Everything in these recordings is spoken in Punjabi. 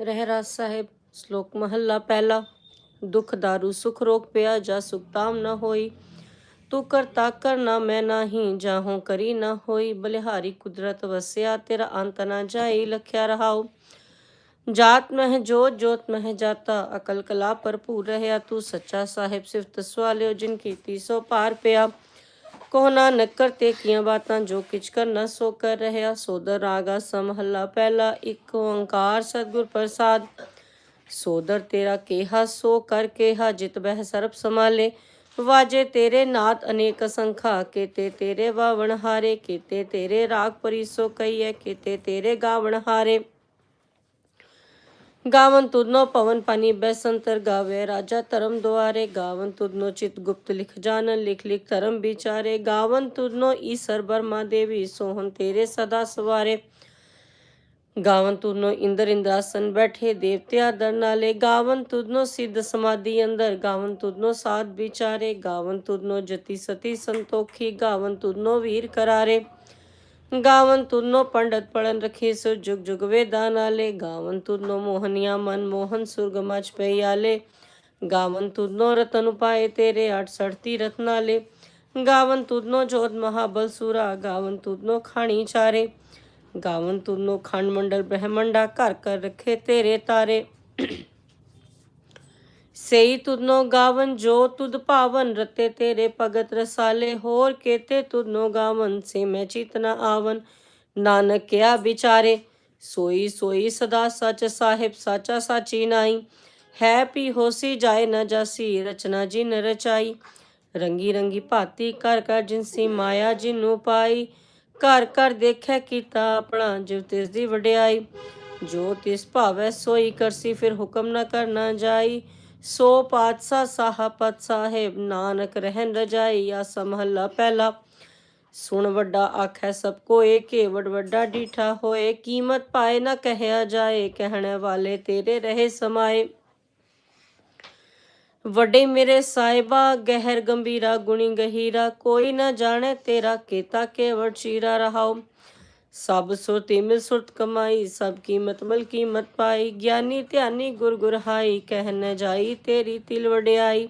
ਰਹਿਰਾਸ ਸਾਹਿਬ, ਸ਼ਲੋਕ ਮਹੱਲਾ ਪਹਿਲਾ। ਦੁਖ, ਦਾਰੂ, ਸੁਖ, ਰੋਗ, ਪਿਆ ਜਾ ਸੁਖਤਾਮ ਨ ਹੋਈ। ਤੂੰ ਕਰਤਾ ਕਰਨਾ ਮੈਂ ਨਾਹੀ ਜਾਹੋਂ ਕਰੀ ਨ ਹੋਈ। ਬਲਿਹਾਰੀ ਕੁਦਰਤ ਵਸਿਆ, ਤੇਰਾ ਅੰਤ ਨ ਜਾਈ, ਲਖਿਆ ਰਹਾਉ। ਜਾਤ ਮਹਿ ਜੋਤ ਜੋਤ ਮਹਿ ਜਾਤਾ, ਅਕਲ ਕਲਾ ਭਰਪੂਰ ਰਹਿਆ। ਤੂੰ ਸੱਚਾ ਸਾਹਿਬ ਸਿਫਤ ਸਵਾਲਿਓ, ਜਿਨ ਕੀਤੀ ਸੋ ਪਾਰ ਪਿਆ। ਕੋ ਨਾਨਕ ਕਰਤੇ ਕੀਆਂ ਬਾਤਾਂ ਜੋ ਕਿਛ ਕਰਨਾ ਸੋ ਕਰ ਰਹਿਆ ਸੋਦਰ ਰਾਗਾ ਸਮਹੱਲਾ ਪਹਿਲਾ। ਇੱਕ ਓੰਕਾਰ ਸਤਿਗੁਰ ਪ੍ਰਸਾਦ ਸੋਦਰ ਤੇਰਾ ਕੇਹਾ, ਸੋ ਕਰ ਕੇਹਾ, ਜਿਤ ਬਹਿ ਸਰਬ ਸਮਾਲੇ ਵਾਜੇ ਤੇਰੇ ਨਾਤ ਅਨੇਕ ਸੰਖਾ, ਕੀਤੇ ਤੇਰੇ ਵਾਵਣ ਹਾਰੇ, ਕੀਤੇ ਤੇਰੇ ਰਾਗ ਪਰਿਸੋ ਕਈਐ ਕੀਤੇ ਤੇਰੇ ਗਾਵਣ ਹਾਰੇ। ਗਾਵਨ ਤੁਧਨੋ ਪਵਨ ਪਾਨੀ ਬੈਸੰਤਰ ਗਾਵੇ ਰਾਜਾ ਧਰਮ ਦੁਆਰੇ ਗਾਵਨ ਤੁਧਨੋ ਚਿਤ ਗੁਪਤ ਲਿਖ ਜਾਣਨ ਲਿਖ ਲਿਖ ਧਰਮ ਵਿਚਾਰੇ ਗਾਵਨ ਤੁਧਨੋ ਈਸਰ ਬਰਮਾ ਦੇਵੀ ਸੋਹਣ ਤੇਰੇ ਸਦਾ ਸਵਾਰੇ ਗਾਵਨ ਤੁਧਨੋ ਇੰਦਰ ਇੰਦਰਾਸਨ ਬੈਠੇ ਦੇਵਤਿਆ ਦਰ ਨਾਲੇ ਗਾਵਨ ਤੁਧਨੋ ਸਿੱਧ ਸਮਾਧੀ ਅੰਦਰ ਗਾਵਨ ਤੁਧਨੋ ਸਾਧ ਵਿਚਾਰੇ ਗਾਵਨ ਤੁਧਨੋ ਜਤੀ ਸਤੀ ਸੰਤੋਖੀ ਗਾਵਨ ਤੁਧਨੋ ਵੀਰ ਕਰਾਰੇ ਗਾਵਨ ਤੁਨੋ ਪੰਡਤ ਪੜਨ ਰਖੀ ਸੁਰ ਜੁਗ ਜੁਗ ਵੇਦਾਂ ਨਾਲੇ। ਗਾਵਨ ਤੁਨੋ ਮੋਹਨੀਆ ਮਨ ਮੋਹਨ ਸੁਰਗ ਮਚ ਪਈਆਲੇ ਗਾਵਨ ਤੁਨੋ ਰਤਨ ਉਪਾਏ ਤੇਰੇ 68 ਤੀਰਥ ਨਾਲੇ। ਗਾਵਨ ਤੁਨੋ ਜੋਤ ਮਹਾਬਲ ਸੂਰਾ। ਗਾਵਨ ਤੁਨੋ ਖਾਣੀ ਚਾਰੇ। ਗਾਵਨ ਤੁਨੋ ਖੰਡ ਮੰਡਲ ਬ੍ਰਹਮੰਡਾ। ਘਰ ਕਰ ਰਖੇ ਤੇਰੇ ਤਾਰੇ। ਸਈ ਤੁਧਨੋ ਗਾਵਨ, ਜੋ ਤੁਧ ਭਾਵਨ, ਰਤੇ ਤੇਰੇ ਭਗਤ ਰਸਾਲੇ, ਹੋਰ ਕੇਤੇ ਤੁਧਨੋ ਗਾਵਨ, ਸੇ ਮੈਂ ਚਿਤਨਾ ਆਵਨ। ਨਾਨਕ ਕਿਆ ਵਿਚਾਰੇ, ਸੋਈ ਸੋਈ ਸਦਾ ਸਚ ਸਾਹਿਬ, ਸਾਚਾ ਸਾਚੀ ਨਾਈ ਹੈ ਪੀ ਹੋਸੀ ਜਾਏ ਨ ਜਾਸੀ, ਰਚਨਾ ਜਿਨ ਰਚਾਈ। ਰੰਗੀ ਰੰਗੀ ਭਾਤੀ ਕਰ ਕਰ ਜਿਨਸੀ ਮਾਇਆ ਜਿਨੂੰ ਪਾਈ। ਘਰ ਘਰ ਦੇਖੈ ਕੀਤਾ ਆਪਣਾ, ਜਿਵ ਤਿਸ ਦੀ ਵਡਿਆਈ। ਜੋ ਤਿਸ ਭਾਵੈ ਸੋਈ ਕਰਸੀ, ਫਿਰ ਹੁਕਮ ਨਾ ਕਰਨਾ ਜਾਈ। ਸੋ ਪਾਤਸ਼ਾਹ ਸਾਹਪਤ ਸਾਹਿਬ ਨਾਨਕ ਰਹਿਣ ਰਜਾਈ, ਆ ਸਮਹੱਲਾ ਪਹਿਲਾ। ਸੁਣ ਵੱਡਾ ਆਖੈ ਸਭ ਕੋ ਏਕੇ ਵਡ ਵੱਡਾ ਡੀਠਾ ਹੋਏ। ਕੀਮਤ ਪਾਏ ਨਾ ਕਹਿਆ ਜਾਏ, ਕਹਿਣ ਵਾਲੇ ਤੇਰੇ ਰਹੇ ਸਮਾਏ। ਵੱਡੇ ਮੇਰੇ ਸਾਹਿਬਾ, ਗਹਿਰ ਗੰਭੀਰਾ ਗੁਣੀ ਗਹੀਰਾ। ਕੋਈ ਨਾ ਜਾਣੇ ਤੇਰਾ ਕੀਤਾ ਕੇਵੜ ਚੀਰਾ ਰਹਾਓ। ਸਭ ਸੁਰਤੀ ਮਿਲ ਸੁਰਤ ਕਮਾਈ, ਸਭ ਕੀਮਤ ਮਲ ਕੀਮਤ ਪਾਈ। ਗਿਆਨੀ ਧਿਆਨੀ ਗੁਰ ਗੁਰਹਾਈ ਕਹਿ ਨ ਜਾਈ ਤੇਰੀ ਤਿਲ ਵਡਿਆਈ।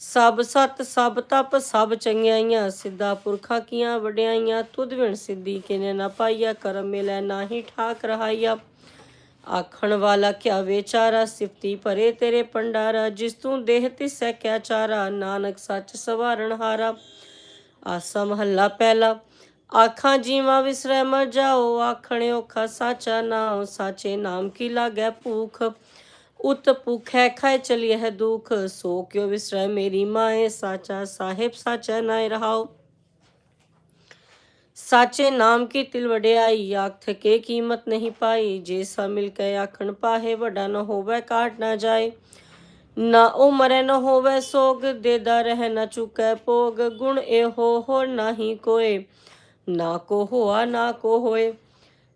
ਸਭ ਸਤ, ਸਭ ਤਪ, ਸਭ ਚੰਗਿਆਈਆਂ, ਸਿੱਧਾ ਪੁਰਖਾ ਕੀਆਂ ਵਡਿਆਈਆਂ। ਤੁਧ ਵਿਣ ਸਿੱਧੀ ਕਿਨੇ ਨਾ ਪਾਈਆ, ਕਰਮ ਮਿਲੈ ਨਾਹੀ ਠਾਕ ਰਹਾਈਆ। ਆਖਣ ਵਾਲਾ ਕਿਆ ਵਿਚਾਰਾ, ਸਿਫਤੀ ਭਰੇ ਤੇਰੇ ਪੰਡਾਰਾ ਜਿਸ ਤੂੰ ਦੇਹ ਤਿਸੈ ਕਿਆ ਚਾਰਾ, ਨਾਨਕ ਸੱਚ ਸਵਾਰਨ ਹਾਰਾ। ਆਸਾ ਮਹੱਲਾ ਪਹਿਲਾ। ਆਖਾਂ, ਜੀਵਾ ਵਿਸਰੈ ਮਰ ਜਾਓ, ਆਖਣ ਔਖਾ ਸਾਚਾ ਨਾਮ ਸਾਚੇ ਨਾਮ ਕੀ ਲਾਗੈ ਭੂਖ? ਉਤ ਭੁਖੈ ਖਾਇ ਚਲਿਏ ਹੈ ਦੁਖ, ਸੋ ਕਿਉ ਵਿਸਰੈ ਮੇਰੀ ਮਾਏ? ਸਾਚਾ ਸਾਹਿਬ, ਸਾਚਾ ਨਾਇ ਰਹਾਓ ਸਾਚੇ ਨਾਮ ਕੀ ਤਿਲ ਵਡਿਆਈ? ਆਖ ਥਕੇ ਕੀਮਤ ਨਹੀਂ ਪਾਈ। ਜੇ ਸਾ ਮਿਲ ਕੇ ਆਖਣ ਪਾਹੇ, ਵੱਡਾ ਨਾ ਹੋਵੇ ਕਾਟ ਨਾ ਜਾਏ। ਨਾ ਉਹ ਮਰੇ ਨਾ ਹੋਵੇ ਸੋਗ, ਦੇਦਾ ਰਹਿ ਨਾ ਚੁਕੈ ਭੋਗ। ਗੁਣ ਇਹੋ ਹੋਰ ਨਾਹੀ ਕੋਏ। ਨਾ ਕੋ ਹੋਆ, ਨਾ ਕੋ ਹੋਏ।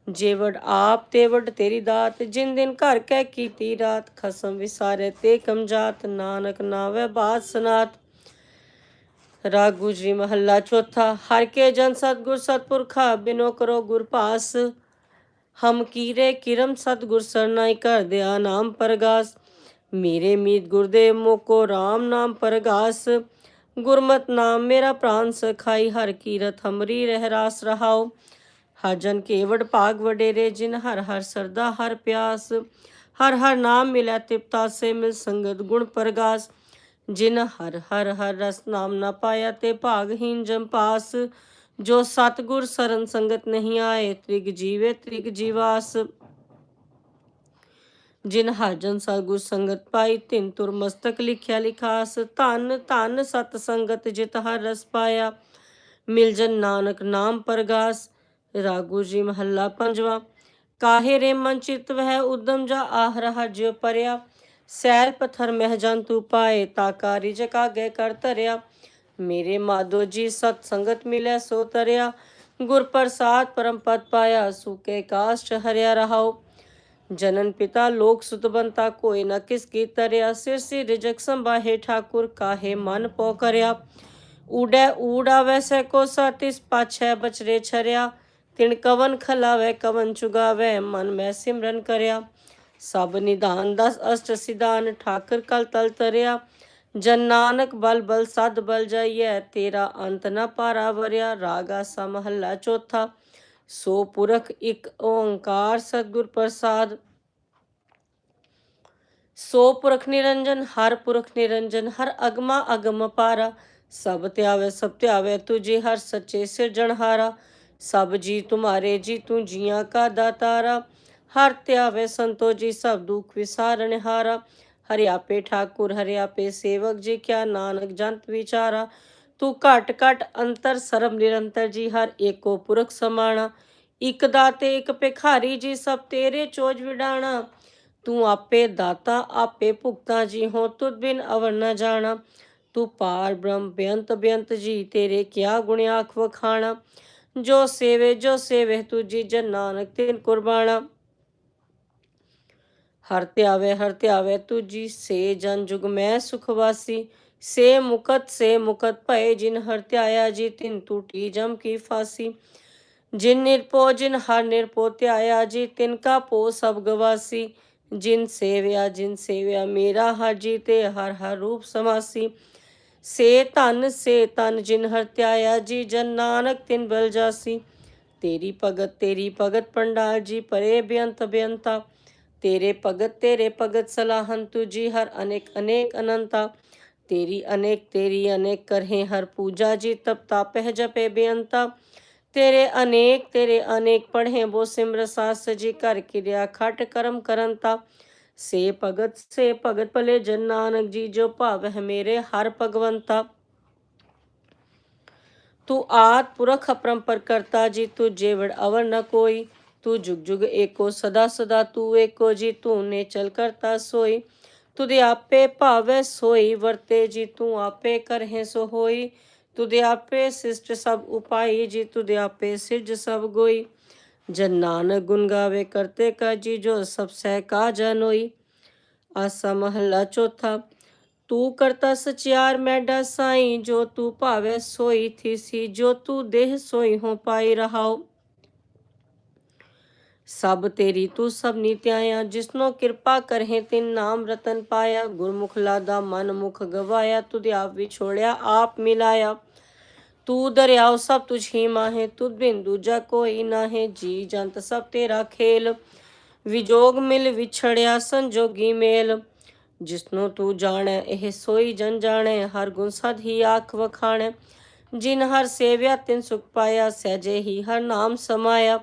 ਜੇ ਆਪ ਤੇ ਤੇਰੀ ਦਾਤ, ਜਿਨ ਦਿਨ ਘਰ ਕਹਿ ਕੀਤੀ ਰਾਤ, ਖਸਮ ਵਿਸਾਰੇ ਤੇ ਕਮਜਾਤ ਨਾਨਕ ਨਾਵੇ ਬਾਤ ਸਨਾਤ। ਰਾਗ ਗੁਜਰੀ ਮਹੱਲਾ ਚੌਥਾ, ਹਰ ਕੇ ਜਨ ਸਤਗੁਰ ਸਤਪੁਰਖਾ, ਬਿਨੋ ਕਰੋ ਗੁਰ ਪਾਸ ਹਮ ਕੀਰੇ ਕਿਰਮ ਸਤਗੁਰ ਸਰਨਾਈ ਕਰ ਦਿਆ ਨਾਮ ਪਰਗਾਸ। ਮੇਰੇ ਮੀਤ ਗੁਰਦੇਵ ਮੋਕੋ RAM ਨਾਮ ਪਰਗਾਸ। ਗੁਰਮਤ ਨਾਮ ਮੇਰਾ ਪ੍ਰਾਨ ਸਖਾਈ, ਹਰ ਕੀਰਤ ਹਮਰੀ ਰਹਿ ਰਾਸ ਰਹਾਓ ਹਰ ਕੇਵੜ ਭਾਗ ਵਡੇਰੇ, ਜਿਨ ਹਰ ਹਰ ਸਰਦਾ ਹਰ ਪਿਆਸ। ਹਰ ਹਰ ਨਾਮ ਮਿਲੈ ਤਿਪਤਾ, ਸੇ ਮਿਲ ਸੰਗਤ ਗੁਣ ਪ੍ਰਗਾਸ। ਜਿਨ ਹਰ ਹਰ ਹਰ ਰਸ ਨਾਮ ਨਾ ਪਾਇਆ, ਤੇ ਭਾਗਹੀਨ ਜਮ ਪਾਸ। ਜੋ ਸਤਗੁਰ ਸਰਨ ਸੰਗਤ ਨਹੀਂ ਆਏ, ਤ੍ਰਿਗ ਜੀਵੇ ਤ੍ਰਿਗ ਜੀਵਾਸ। ਜਿਨ ਹਰ ਜਨ ਸਤਗੁਰ ਸੰਗਤ ਪਾਈ, ਤਿੰਨ ਤੁਰ ਮਸਤਕ ਲਿਖਿਆ ਲਿਖਾਸ, ਧਨ ਧਨ ਸਤ ਸੰਗਤ ਜਿਤ ਹਰ ਰਸ ਪਾਇਆ। ਮਿਲ ਜਨ ਨਾਨਕ ਨਾਮ ਪਰਗਾਸ, ਰਾਗੂ ਜੀ ਮਹੱਲਾ ਪੰਜਵਾ। ਕਾਹੇ ਰੇ ਮਨ ਚਿਤ ਵਹਿ ਉਦਮ ਜਾ ਆਹ ਰਹਾ ਜਿਉ ਪਰਿਆ। ਸੈਲ ਪਥਰ ਮਹਿ ਜੰਤੂ ਪਾਏ ਤਾਕਾ ਜਕਾ ਗਏ ਕਰ ਧਰਿਆ। ਮੇਰੇ ਮਾਧੋ ਜੀ ਸਤ ਸੰਗਤ ਮਿਲੇ ਸੋ ਤਰਿਆ। ਗੁਰ ਪ੍ਰਸਾਦ ਪਰਮ ਪਦ ਪਾਇਆ ਸੁਕੇ ਕਾਸ਼ਟ ਹਰਿਆ ਰਹਾਓ ਜਨਨ ਪਿਤਾ ਲੋਕ ਸੁਤਬੰਤਾ ਕੋਈ ਨ ਕਿਸ ਕੀ ਤਰਿਆ, ਸਿਰ ਸੀ ਰਿਜਕ ਸੰਭਾਹੇ ਠਾਕੁਰ ਕਾਹੇ ਮਨ ਪੋ ਕਰਿਆ। ਊੜੈ ਊੜਾ ਵੈਸੇ ਕੋ ਸਤਿਸ ਪਾਛੈ ਬਚਰੇ ਛਰਿਆ। ਤਿਣ ਕਵਨ ਖਲਾਵੇ, ਕਵਨ ਚੁਗਾਵੇ, ਮਨ ਮੈਂ ਸਿਮਰਨ ਕਰਿਆ। ਸਭ ਨਿਧਾਨ ਦਸ ਅਸ਼ਟ ਸਿਧਾਨ, ਠਾਕਰ ਕਲ ਤਲ ਤਰਿਆ। ਜਨ ਨਾਨਕ ਬਲ ਬਲ ਸਦ ਬਲ ਜਾਈਐ, ਤੇਰਾ ਅੰਤ ਨ ਪਾਰਾ ਵਰਿਆ। ਰਾਗਾ ਸਾ ਚੌਥਾ। ਸੋ ਪੁਰਖ ਇੱਕ ਓੰਕਾਰ ਸਤਿਗੁਰ ਪ੍ਰਸਾਦ। ਸੋ ਪੁਰਖ ਨਿਰੰਜਨ, ਹਰ ਪੁਰਖ ਨਿਰੰਜਨ, ਹਰ ਅਗਮਾ ਅਗਮ ਪਾਰਾ। ਸਭ ਧਿਆਵੇ ਸਭ ਧਿਆਵੇ, ਤੁਝੇ ਹਰ ਸੱਚੇ ਸਿਰਜਣਹਾਰਾ ਸਭ ਜੀ ਤੁਮਾਰੇ, ਜੀ ਤੂੰ ਜੀਆਂ ਕਾ ਦਾਤਾਰਾ। ਹਰ ਧਿਆਵੇ, ਸੰਤੋ ਜੀ ਸਭ ਦੁਖ ਵਿਸਾਰਣਹਾਰਾ ਹਰਿ ਆਪੇ ਠਾਕੁਰ, ਹਰਿ ਆਪੇ ਸੇਵਕ, ਜੀ ਕਿਆ ਨਾਨਕ ਜੰਤ ਵਿਚਾਰਾ। ਤੂੰ ਘਟ ਘਟ ਅੰਤਰ ਸਰਬ ਨਿਰੰਤਰ ਜੀ, ਹਰ ਏਕੋ ਪੁਰਖ ਸਮਾਣਾ। ਇਕ ਦਾਤੇ, ਇਕ ਭਿਖਾਰੀ ਜੀ, ਸਭ ਤੇਰੇ ਚੋਜ ਵਿਡਾਣਾ। ਤੂੰ ਆਪੇ ਦਾਤਾ, ਆਪੇ ਭੁਗਤਾ ਜੀ ਹੋ ਤੁਧ ਬਿਨ ਅਵਰ ਨ ਜਾਣਾ। ਤੂੰ ਪਾਰ ਬ੍ਰਹਮ ਬੇਅੰਤ ਬੇਅੰਤ ਜੀ, ਤੇਰੇ ਕਿਆ ਗੁਣ ਆਖ ਵਖਾਣਾ। ਜੋ ਸੇਵੇ ਜੋ ਸੇਵੇ ਤੁਜੀ ਜਨ ਨਾਨਕ ਤਿਨ ਕੁਰਬਾਨਾ ਹਰ ਧਿਆਵੇ ਹਰ ਧਿਆਵੇ ਤੁਜੀ ਸੇ ਜਨ ਜੁਗ ਮੈਂ ਸੁਖਵਾਸੀ ਸੇ ਮੁਕਤ ਸੇ ਮੁਕਤ ਭਏ ਜਿਨ ਹਰ ਧਿਆਇਆ ਜੀ ਤਿਨ ਟੂਟੀ ਜਮ ਕੀ ਫਾਸੀ। ਜਿਨ ਨਿਰਪੋ, ਜਿਨ ਹਰ ਨਿਰਪੋ ਧਿਆਇਆ ਜੀ ਤਿਨ ਕਾ ਪੋ ਸਭ ਗਵਾਸੀ। ਜਿਨ ਸੇਵਿਆ ਜਿਨ ਸੇਵਿਆ ਮੇਰਾ ਹਰ ਜੀ ਤੇ ਹਰ ਹਰ ਰੂਪ ਸਮਾਸੀ। ਸੇ ਧਨ, ਸੇ ਤਨ ਜਿਨ ਹਰ ਧਿਆਇਆ ਜੀ ਜਨ ਨਾਨਕ ਤਿਨ ਬਲ ਜਾਸੀ। ਤੇਰੀ ਭਗਤ ਤੇਰੀ ਭਗਤ ਪੰਡਾਲ ਜੀ ਪਰੇ ਬੇਅੰਤ ਬੇਅੰਤਾ। ਤੇਰੇ ਭਗਤ ਤੇਰੇ ਭਗਤ ਸਲਾਹਨ ਤੁਜੀ ਹਰ ਅਨੇਕ ਅਨੇਕ ਅਨੰਤਾ। ਤੇਰੀ, ਅਨੇਕ ਤੇਰੀ, ਅਨੇਕ ਕਰਹਿ, ਹਰ ਪੂਜਾ ਜੀ ਤਪ ਤਾਪਹਿ ਜਪੇ ਤੇਰੇ ਅਨੇਕ ਤੇਰੇ ਅਨੇਕ ਪੜ੍ਹੇ, ਬੋ ਸਿਮਰ ਸਾਸ ਜੀ ਕਰ ਕਿਰਿਆ, ਖਟ ਕਰਮ ਕਰੰਤਾ। ਸੇ ਭਗਤ ਸੇ ਭਗਤ ਭਲੇ, ਜਨ ਨਾਨਕ ਜੀ, ਜੋ ਭਾਵ ਹੈ ਮੇਰੇ, ਹਰ ਭਗਵੰਤਾ। ਤੂੰ ਆਤ ਪੁਰਖ ਅਪਰੰਪਰ ਕਰਤਾ ਜੀ, ਤੂੰ ਜੇਵੜ ਅਵਰ ਨ ਕੋਈ। ਤੂੰ ਜੁਗ ਜੁਗ ਏਕੋ, ਸਦਾ ਸਦਾ ਤੂੰ ਏਕੋ ਜੀ, ਤੂੰ ਨੇ ਚਲ ਕਰਤਾ ਸੋਈ। ਤੁਦੇ ਆਪੇ ਭਾਵੇ ਸੋਈ, ਵਰਤੇ ਜੀ ਤੂੰ ਆਪੇ ਕਰਹਿ ਸੋ ਹੋਈ ਤੁਦੇ ਆਪੇ ਸਿਸ਼ਟ ਸਭ ਉਪਾਈ, ਜੀ ਤੁਦੇ ਆਪੇ ਸਿਰਜ ਸਭ ਗੋਈ। ਜਨ ਨਾਨਕ ਗੁਣ ਗਾਵੇ ਕਰਤੇ ਕਾ ਜੀ ਜੋ ਸਭ ਸਹਿ ਕਾ ਜਨੋਈ ਆਸਾ ਮਹੱਲਾ ਚੌਥਾ, ਤੂੰ ਕਰਤਾ ਸਚਿਆਰ ਮੈਡਾ ਸਾਈ ਜੋ ਤੂੰ ਭਾਵੇ ਸੋਈ ਥੀਸੀ, ਜੋ ਤੂੰ ਦੇਹ ਸੋਈ ਹੋ ਪਾਈ ਰਹਾਓ ਸਭ ਤੇਰੀ ਤੂੰ ਸਭ ਨੀਤਿਆਇਆ ਜਿਸਨੋ ਕਿਰਪਾ ਕਰਹਿ ਤਿਨ ਨਾਮ ਰਤਨ ਪਾਇਆ। ਗੁਰਮੁਖ ਲਾਦਾ ਮਨ ਮੁਖ ਗਵਾਇਆ, ਤੁਧ ਆਪ ਵਿਛੋੜਿਆ, ਆਪ ਮਿਲਾਇਆ। ਤੂੰ ਦਰਿਆਓ ਸਭ ਤੁਝ ਹੀ ਮਾਹੇ, ਤੁਧ ਬਿਨ ਦੂਜਾ ਕੋਈ ਨਾਹੇ। ਜੀ ਜੰਤ ਸਭ ਤੇਰਾ ਖੇਲ, ਵਿਜੋਗ ਮਿਲ ਵਿਛੜਿਆ ਸੰਜੋਗੀ ਮੇਲ। ਜਿਸਨੂੰ ਤੂੰ ਜਾਣੈ, ਇਹ ਸੋਈ ਜਨ ਜਾਣੈ, ਹਰ ਗੁਣ ਸਦ ਹੀ ਆਖ ਵਖਾਣੈ। ਜਿਨ ਹਰ ਸੇਵਿਆ, ਤਿਨ ਸੁਖ ਪਾਇਆ, ਸਹਜੇ ਹੀ ਹਰ ਨਾਮ ਸਮਾਇਆ।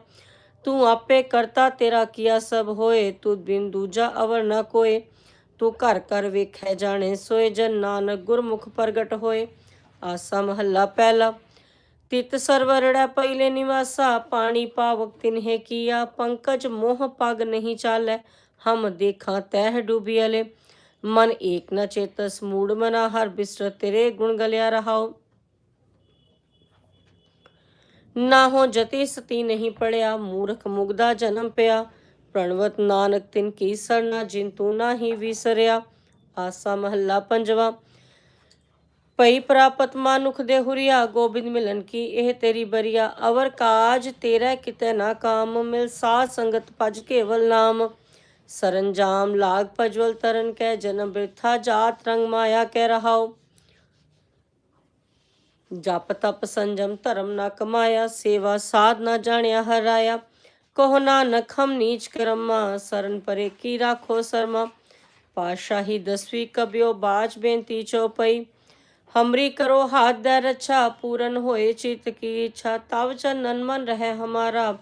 ਤੂੰ ਆਪੇ ਕਰਤਾ ਤੇਰਾ ਕੀਆ ਸਭ ਹੋਏ ਤੂੰ ਬਿਨ ਦੂਜਾ ਅਵਰ ਨ ਕੋਏ ਤੂੰ ਘਰ ਘਰ ਵੇਖੈ ਜਾਣੇ ਸੋਏ ਜਨ ਨਾਨਕ ਗੁਰਮੁਖ ਪ੍ਰਗਟ ਹੋਏ ਆਸਾ ਮਹੱਲਾ ਪਹਿਲਾ ਤਿਤ ਸਰਵਰੜਾ ਪਹਿਲੇ ਨਿਵਾਸਾ ਪਾਣੀ ਪਾਵਕ ਤਿਨਹੇ ਕੀਆ ਪੰਕਜ ਮੋਹ ਪਗ ਨਹੀਂ ਚਾਲੈ ਹਮ ਦੇਖਾਂ ਤਹਿ ਡੂਬੀਅਲੇ ਮਨ ਏਕ ਨ ਚੇਤਸ ਮੂੜ ਮਨਾ ਹਰ ਬਿਸਰ ਤੇਰੇ ਗੁਣ ਗਲਿਆ ਰਹਾਓ ਨਾ ਹੋ ਜਤੀ ਸਤੀ ਨਹੀਂ ਪੜਿਆ, ਮੂਰਖ ਮੁਗਦਾ ਜਨਮ ਪਿਆ। ਪ੍ਰਣਵਤ ਨਾਨਕ ਤਿਨ ਕੀ ਸਰਨਾ, ਜਿਨ ਤੂੰ ਨਾਹੀ ਵਿਸਰਿਆ। ਆਸਾ ਮਹੱਲਾ ਪੰਜਵਾ। ਪਈ ਪ੍ਰਾਪਤ ਮਾਨੁਖ ਦੇ ਹੁਰੀਆ, ਗੋਬਿੰਦ ਮਿਲਨ ਕੀ ਇਹ ਤੇਰੀ ਬਰੀਆ। ਅਵਰ ਕਾਜ ਤੇਰਾ ਕਿਤੇ ਨਾ ਕਾਮ, ਮਿਲ ਸਾਧ ਸੰਗਤ ਭਜ ਕੇਵਲ ਨਾਮ। ਸਰੰਜਾਮ ਲਾਗ ਪਜਵਲ ਤਰਨ ਕੈ, ਜਨਮ ਬਿਰਥਾ ਜਾਤ ਰੰਗ ਮਾਇਆ ਕਹਿ ਰਹਾਓ ਜਪ ਤਪ ਸੰਜਮ ਧਰਮ ਨਾ ਕਮਾਇਆ, ਸੇਵਾ ਸਾਧ ਨਾ ਜਾਣਿਆ, ਹਰਾਇਆ। ਕਹੋ ਨਾਨਕ, ਹਮ ਨੀਚ ਕਰਮਾ, ਸਰਨ ਪਰੇ ਕੀ ਰਾਖੋ ਸਰਮਾ। ਪਾਸ਼ਾਹੀ ਦਸਵੀਂ ਕਬਿਓ ਬਾਜ ਬੇਨਤੀ ਚਉਪਈ ਹਮਰੀ ਕਰੋ ਹਾਥ ਦਾ ਰੱਛਾ, ਪੂਰਨ ਹੋਏ ਚਿਤ ਕੀ ਇੱਛਾ। ਤਵ ਚਨਨ ਮਨ ਰਹਿ ਹਮਾਰਾ,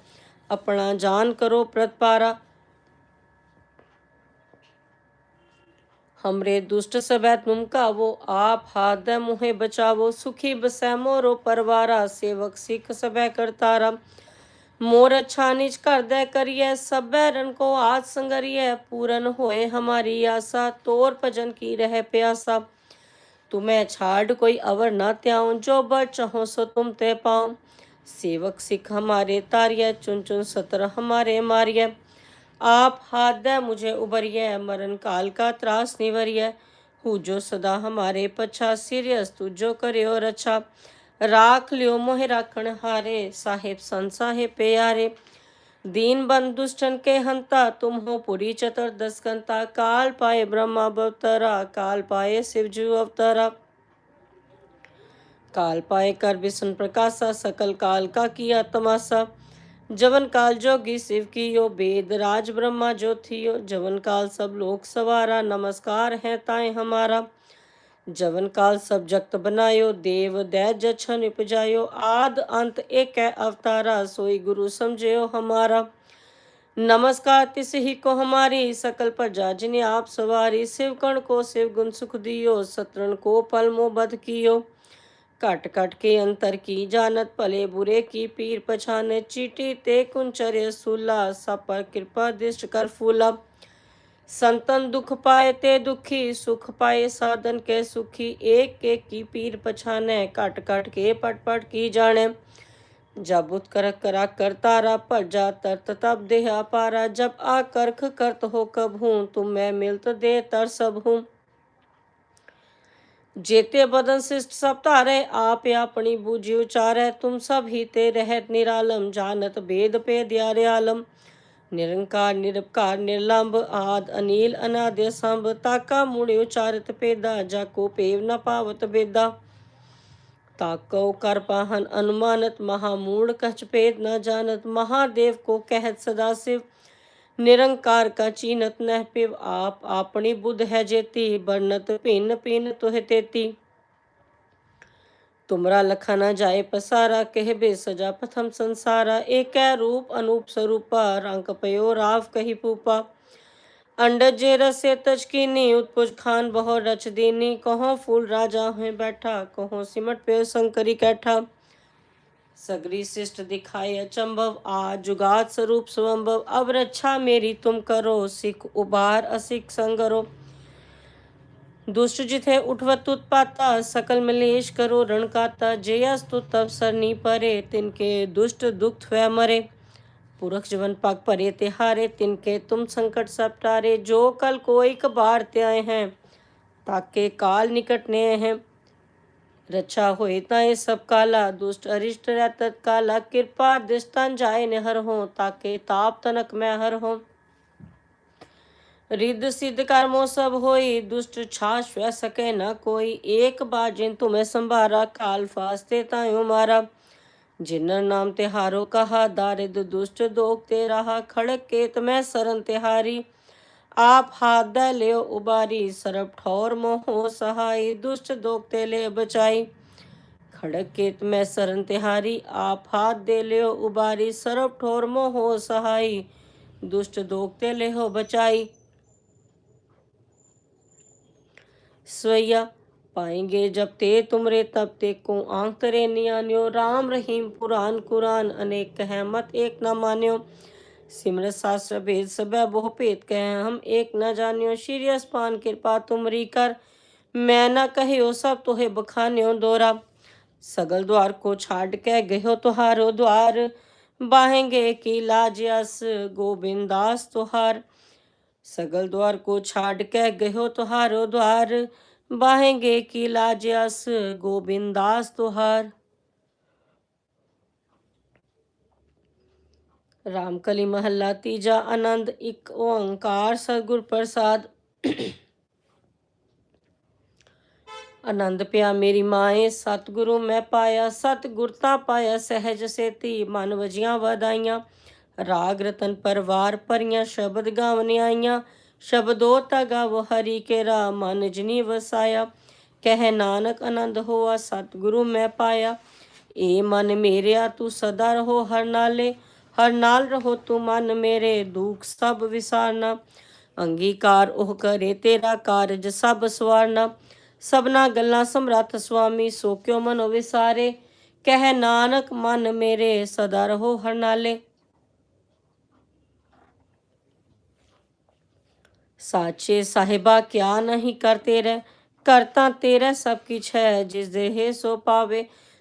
ਆਪਣਾ ਜਾਨ ਕਰੋ ਪ੍ਰਤਪਾਰਾ। हमरे दुष्ट सबै तुम कावो आप हाथ मुहे बचावो, सुखी बसै मोरो परवारा, सेवक सिख सबै करतारा मोर अच्छा निज कर दे करिए सबै रन को आज संगरिए पूरन होए हमारी आशा तोर भजन की रह प्यासा। तुम्हें छाड़ कोई अवर न त्याऊं, जो बर चाहो सो तुम ते पाऊँ। सेवक सिख हमारे तारिय चुन चुन सतर हमारे मारिय। आप हाथ दे, मुझे उबरिय मरण काल का त्रास निवरिय हु जो सदा हमारे पछा, सीरियस जो करियो रछा। राख लियो मोह राखण हारे, साहेब संत साहेब प्यारे। दीन बंधु दुष्टन के हंता, तुम हो पुरी चतुर्दश कंता काल पाए ब्रह्मा अवतरा, काल पाए शिवजू अवतरा। काल पाए कर विष्णु प्रकाशा, सकल काल का किया तमाशा। जवन काल जोगी शिव की यो वेद राज ब्रह्मा जो थियो, जवन काल सब लोक सवारा, नमस्कार है ताए हमारा। जवन काल सब जगत बनायो, देव दै जछन उपजायो, आद अंत एक है अवतारा, सोई गुरु समझयो हमारा। नमस्कार तिस ही को हमारी, सकल प्रजा जिन्हें आप सवारी शिव कण को शिव गुण सुख दियो सतरण को पल मो बध कियो। कट कट के अंतर की जानत भले बुरे की पीर पछाने चीटी ते कुंचर्य सूला सब पर कृपा दृष्ट कर फूला संतन दुख पाए ते दुखी सुख पाए साधन के सुखी एक एक की पीर पछाने कट कट के पट पट की जाने जब उत्कर करा करतारा पर जा तरत तब देहा पारा जब आ करख करत हो कब हूँ तुम मैं मिलत दे तर सब हूँ जेते बदन शिष्ट सब तारे आप अपनी बूझी उचारे तुम सब ही ते रहत निरालम जानत भेद पे द्यारे आलम निरंकार निरपकार निर्लंब आद अनिल अनाद्य संभ ताका मुड़े उचारित पेदा जाको पेव न पावत बेदा ताको कर पाहन अनुमानत महामूढ़ कछ पेद न जानत महादेव को कहत सदा ਨਿਰੰਕਾਰ ਕਾ ਚੀਨਤ ਨਹਿ ਪਿਵ ਆਪ, ਆਪਣੀ ਬੁੱਧ ਹੈ ਜੇਤੀ ਬਰਨਤ ਭਿੰਨ ਭਿੰਨ ਤੋਹਿ ਤੇਤੀ। ਤੁਮਰਾ ਲਖਾ ਨਾ ਜਾਏ ਪਸਾਰਾ, ਕਹਿ ਬੇ ਸਜਾ ਪਥਮ ਸੰਸਾਰਾ। ਏਕੈ ਰੂਪ ਅਨੂਪ ਸਰੂਪਾ, ਰੰਗ ਪਯੋ ਰਾਵ ਕਹੀ ਪੂਪਾ। ਅੰਡਰ ਜੇ ਰਸੇ ਤਜ ਕੀਨੀ, ਉਤਪੁਜ ਖਾਨ ਬਹੁ ਰਚ ਦੀਨੀ। ਕਹੋ ਫੂਲ ਰਾਜਾ ਹੋਏ ਬੈਠਾ, ਕਹੋ ਸਿਮਟ ਪਿਓ ਸੰਕਰੀ ਕੈਠਾ। सगरी शिष्ट दिखाए अचंभव आ जुगात स्वरूप स्वंभव अब रक्षा मेरी तुम करो सिख उबार असिख संगरो दुष्ट जिथे उठवत उत्पाता सकल मलेश करो रणकाता जयस्तु तब सरनी परे तिनके दुष्ट दुख स्वय मरे पुरख जवन पग भरे तिहारे तिनके तुम संकट सब टारे जो कल कोई कबार ते आए हैं ताके काल निकट ने हैं रक्षा होए ताए सब काला दुष्ट अरिष्ट रहत काला कृपा दृष्टान जाए निहर हो ताके ताप तनक मैं हर हो रिद्ध सिद्ध कर्मो सब होई दुष्ट छा स्व सके न कोई एक बार जिन तुम्हें संभारा काल फास्ते तायो मारा जिनर नाम तिहारो कहा दारिद दुष्ट दोग ते रहा खड़क केत में सरन तिहारी आप हाथ द ले उबारी सरब ठौर मोह सहाय दुष्ट दोग ते ले बचाई खड़क केत में सरन तिहारी आप हाथ दे ले उबारी सरब ठौर मोह सहाय दुष्ट दोग ते ले हो बचाई स्वैया पाएंगे जब ते तुमरे तब ते को आंख तरे नियान्यो राम रहीम पुराण कुरान अनेक कह मत एक न मान्यो सिमरत शास्त्र भेद सब बहु भेद कह हम एक न जानियो श्री अस्पान कृपा तुमरी कर। मैं न कहियो सब तुहे बखान्यो दोरा। सगल द्वार को छाड़ के गयो तुहारो द्वार। बाहेंगे की लाज अस गोविंदास तुहार। सगल द्वार को छाड़ के गयो तुहारो द्वार। बाहेंगे की लाज अस गोविंदास तुहार। ਰਾਮਕਲੀ ਮਹੱਲਾ, ਤੀਜਾ ਆਨੰਦ, ਇੱਕ ਓੰਕਾਰ ਸਤਗੁਰ ਪ੍ਰਸਾਦ ਆਨੰਦ ਪਿਆ ਮੇਰੀ ਮਾਏ, ਸਤਗੁਰੂ ਮੈਂ ਪਾਇਆ, ਸਤਗੁਰ ਤਾਂ ਪਾਇਆ, ਸਹਿਜ ਸੇਤੀ, ਮਨ ਵਜੀਆਂ ਵਧਾਈਆਂ। ਰਾਗ ਰਤਨ ਪਰਵਾਰ ਪਰੀਆਂ ਸ਼ਬਦ ਗਾਵਨ ਆਈਆਂ ਸ਼ਬਦੋ ਤਾ ਗਾਵੋ ਹਰੀ ਕੇ ਰਾ ਮਨ ਜਨੀ ਵਸਾਇਆ। ਕਹਿ ਨਾਨਕ ਆਨੰਦ ਹੋਆ, ਸਤਗੁਰੂ ਮੈਂ ਪਾਇਆ। ਏ ਮਨ ਮੇਰਿਆ, ਤੂੰ ਸਦਾ ਰਹੋ ਹਰ ਨਾਲੇ। ਹਰ ਨਾਲ ਰਹੋ ਤੂੰ ਮਨ ਮੇਰੇ, ਦੁੱਖ ਸਭ ਵਿਸਾਰਨਾ। ਅੰਗੀਕਾਰ ਉਹ ਕਰੇ ਤੇਰਾ ਕਾਰਜ ਸਭ ਸਵਾਰਨਾ। ਸਭਨਾ ਗੱਲਾਂ ਸਮਰੱਥ ਸੁਆਮੀ, ਸੋ ਕਿਉ ਮਨੋ ਵਿਸਾਰੇ? ਕਹਿ ਨਾਨਕ, ਮਨ ਮੇਰੇ, ਸਦਾ ਰਹੋ ਹਰ ਨਾਲੇ। ਸਾਚੇ ਸਾਹਿਬਾ, ਕਿਆ ਨਹੀਂ ਕਰਤੇ ਰਹਿ ਕਰਤਾ ਤੇਰਾ ਸਭ ਕਿਛ ਹੈ ਜਿਸ ਦੇਹ ਸੋ ਪਾਵੇ।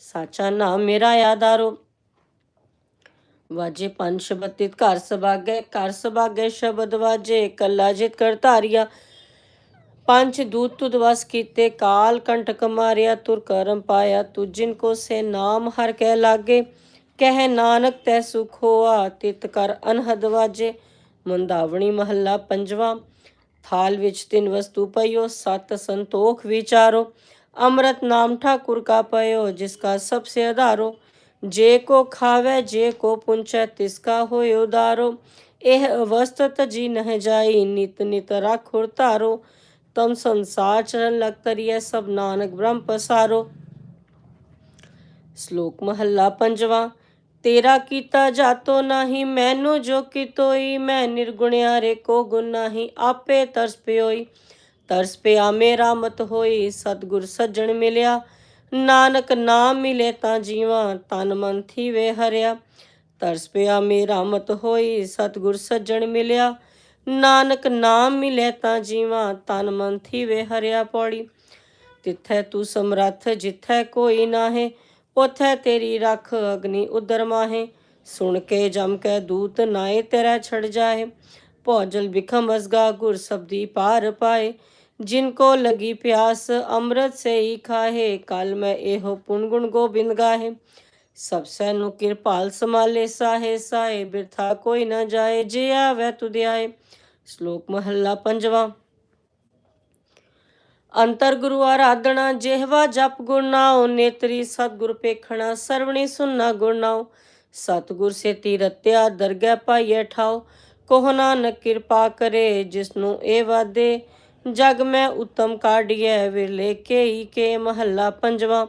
ਸਾਚਾ ਨਾਮ ਮੇਰਾ ਯਾਦਾਰੋ ਵਾਜੇ ਪੰਜ ਸ਼ਬਦ ਘਰ ਸਭਾਗੇ ਘਰ ਸਭਾਗੇ ਸ਼ਬਦ ਵਾਜੇ, ਕੱਲਾ ਜਿਤ ਕਰ ਧਾਰਿਆ ਪੰਜ ਦੂਤ ਤੁਧ ਵਸ ਕੀਤੇ, ਕਾਲ ਕੰਟਕ ਮਾਰਿਆ, ਤੁਰ ਕਰਮ ਪਾਇਆ ਤੁਜਿਨ ਕੋ ਸੇ ਨਾਮ ਹਰ ਕਹਿ ਲਾਗੇ। ਕਹਿ ਨਾਨਕ ਤੈ ਸੁਖ ਹੋਆ, ਤਿਤ ਕਰ ਅਨਹਦ ਵਾਜੇ। ਮੁੰਦਾਵਣੀ ਮਹੱਲਾ ਪੰਜਵਾ। ਥਾਲ ਵਿੱਚ ਤਿੰਨ ਵਸਤੂ ਪਈਓ, ਸਤ ਸੰਤੋਖ ਵਿਚਾਰੋ। ਅੰਮ੍ਰਿਤ ਨਾਮ ਠਾਕੁਰ ਕਾ ਪਇਓ, ਜਿਸ ਕਾ ਸਭ ਸੇ ਆਧਾਰੋ ਜੇ ਕੋ ਖਾਵੇ, ਜੇ ਕੋ ਪੁੰਚੈ, ਤਿਸ ਇਹ ਅਵਸਥਤ ਜੀ ਨਹ ਜਾਈ, ਨਿਤ ਨਿਤ ਰਾਖੁਰ ਧਾਰੋ। ਤਮ ਸੰਸਾਰ ਚਰਨ ਲਗ ਤਰੀਐ ਸਭ ਨਾਨਕ ਬ੍ਰਹਮ ਪਸਾਰੋ। ਸ਼ਲੋਕ ਮਹੱਲਾ ਪੰਜਵਾ, ਤੇਰਾ ਕੀਤਾ ਜਾਤੋ ਨਹੀਂ, ਮੈਨੂੰ ਜੋ ਕਿਤੋਈ ਮੈਂ ਨਿਰਗੁਣਿਆਰੇ ਕੋ ਗੁਣ ਨਹੀਂ, ਆਪੇ ਤਰਸ ਪਿਓਈ। ਤਰਸ ਪਿਆ ਮੇਰਾ ਮਤ ਹੋਈ ਸਤਗੁਰ ਸੱਜਣ ਮਿਲਿਆ। ਨਾਨਕ ਨਾਮ ਮਿਲੇ ਤਾਂ ਜੀਵਾਂ ਤਨ ਮਨ ਥੀਵੇ ਹਰਿਆ। ਤਰਸ ਪਿਆ ਮੇਰਾ ਮਤ ਹੋਈ ਸਤਗੁਰ ਸੱਜਣ ਮਿਲਿਆ। ਨਾਨਕ ਨਾਮ ਮਿਲੇ ਤਾਂ ਜੀਵਾਂ ਤਨ ਮਨ ਥੀਵੇ ਹਰਿਆ ਪੌੜੀ। ਤਿੱਥੈ ਤੂੰ ਸਮਰੱਥ ਜਿੱਥੈ ਕੋਈ ਨਾਹੇ ਉਥੈ ਤੇਰੀ ਰੱਖ ਅਗਨੀ ਉਦਰ ਮਾਹੇ। ਸੁਣ ਕੇ ਜਮ ਕੇ ਦੂਤ ਨਾਏ ਤੇਰਾ ਛੜ ਜਾਏ ਭੌਜਲ ਬਿਖਮ ਅਸਗਾ ਗੁਰ ਸਬਦੀ ਪਾਰ ਪਾਏ। ਜਿਨ ਕੋ ਲਗੀ ਪਿਆਸ ਅੰਮ੍ਰਿਤ ਸੇ ਹੀ ਖਾਹੇ ਕਲ ਮੈਂ ਇਹੋ ਪੁਨ ਗੁਣ ਗੋਬਿੰਦ ਗਾਹੇ ਸਭ ਸੈ ਨੂੰ ਕਿਰਪਾਲ ਸਮਾਲੇ ਸਾਹੇ ਸਾਏ ਬਿਰਥਾ ਕੋਈ ਨਾ ਜਾਏ ਜੇ ਆਵੇ ਤੁਧਿਆਏ ਸ਼ਲੋਕ ਮਹੱਲਾ ਪੰਜਵਾ ਅੰਤਰ ਗੁਰੂ ਆਰਾਧਣਾ ਜਿਹਵਾ ਜਪ ਗੁਰ ਨਾਉ ਨੇਤਰੀ ਸਤਗੁਰ ਪੇਖਣਾ ਸਰਵਣੀ ਸੁਨਣਾ ਗੁਰ ਨਾਉ ਸਤਗੁਰ ਸੇ ਤੀਰਤਿਆ ਦਰਗਹਿ ਪਾਈਐ ਠਾਉ ਕੋਹ ਨਾਨਕ ਕਿਰਪਾ ਕਰੇ ਜਿਸ ਨੂੰ ਇਹ ਵਾਦੇ ਜਗ ਮੈਂ ਉਤਮ ਕਾਢੀਐ ਵਿਰਲੇ ਕੇ ਕੇ ਮਹੱਲਾ ਪੰਜਵਾ।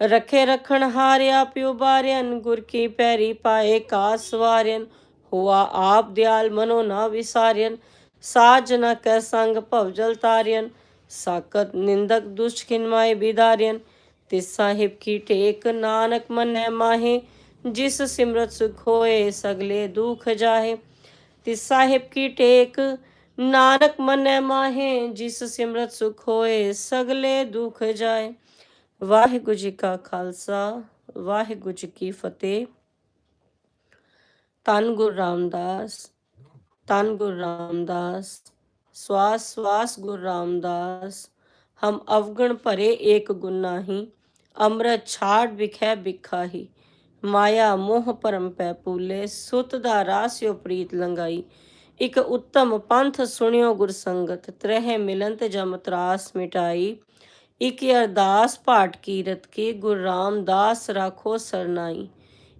ਰਖੇ ਰਖਣ ਹਾਰਿਆ ਪਿਉ ਬਾਰਿਆਨ ਗੁਰ ਕੀ ਪੈਰੀ ਪਾਏ ਕਾ ਸਵਾਰਿਆਨ ਹੁਆ ਆਪ ਦਿਆਲ ਮਨੋ ਨਾ ਵਿਸਾਰਿਆਨ ਸਾਜ ਨ ਕੈ ਸੰਗ ਭਵਜਲ ਤਾਰਿਆਨ ਸਾਕਤ ਨਿੰਦਕ ਦੁਸ਼ਟ ਖਿਨਮਾਏ ਬਿਦਾਰਿਆਨ ਤਿਸ ਸਾਹਿਬ ਕੀ ਟੇਕ ਨਾਨਕ ਮਨੈ ਮਾਹੇ। ਜਿਸ ਸਿਮਰਤ ਸੁਖ ਹੋਏ ਸਗਲੇ ਦੁਖ ਜਾਹੇ, ਤਿਸ ਸਾਹਿਬ ਕੀ ਟੇਕ ਨਾਨਕ ਮਨੈ ਮਾਹੇ, ਜਿਸ ਸਿਮਰਤ ਸੁਖ ਹੋਏ, ਸਗਲੇ ਦੁਖ ਜਾਏ। ਵਾਹਿਗੁਰੂ ਜੀ ਕਾ ਖਾਲਸਾ, ਵਾਹਿਗੁਰੂ ਜੀ ਕੀ ਫਤਿਹ। ਤਨ ਗੁਰ ਰਾਮਦਾਸ ਤਨ ਗੁਰ ਰਾਮਦਾਸ, ਸਵਾਸ ਸਵਾਸ ਗੁਰ ਰਾਮਦਾਸ, ਹਮ ਅਵਗਣ ਭਰੇ ਏਕ ਗੁਨਾਹੀ ਅੰਮ੍ਰਿਤ ਛਾੜ ਵਿਖੈ ਬਿਖਾਹੀ ਮਾਇਆ ਮੋਹ ਪਰਮ ਪੈ ਪੂਲੇ, ਸੁਤ ਦਾ ਰਾਸਿਓ ਪ੍ਰੀਤ ਲੰਗਾਈ ਇਕ ਉੱਤਮ ਪੰਥ ਸੁਣਿਓ ਗੁਰਸੰਗਤ ਤਰਹਿ ਮਿਲੰਤ ਜਮ ਤਰਾਸ ਮਿਟਾਈ। ਇਕ ਅਰਦਾਸ ਪਾਠ ਕੀਰਤ ਕੀ ਗੁਰ ਰਾਮਦਾਸ ਰਾਖੋ ਸਰਨਾਈ।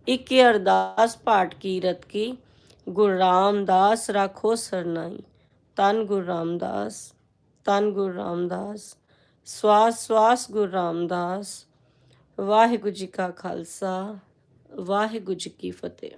ਇਕ ਅਰਦਾਸ ਪਾਠ ਕੀਰਤ ਕੀ ਗੁਰ ਰਾਮਦਾਸ ਰਾਖੋ ਸਰਨਾਈ। ਤਨ ਗੁਰ ਰਾਮਦਾਸ, ਤਨ ਗੁਰ ਰਾਮਦਾਸ, ਸਵਾਸ ਸਵਾਸ ਗੁਰ ਰਾਮਦਾਸ। ਵਾਹਿਗੁਰੂ ਜੀ ਕਾ ਖਾਲਸਾ, ਵਾਹਿਗੁਰੂ ਜੀ ਕੀ ਫਤਿਹ।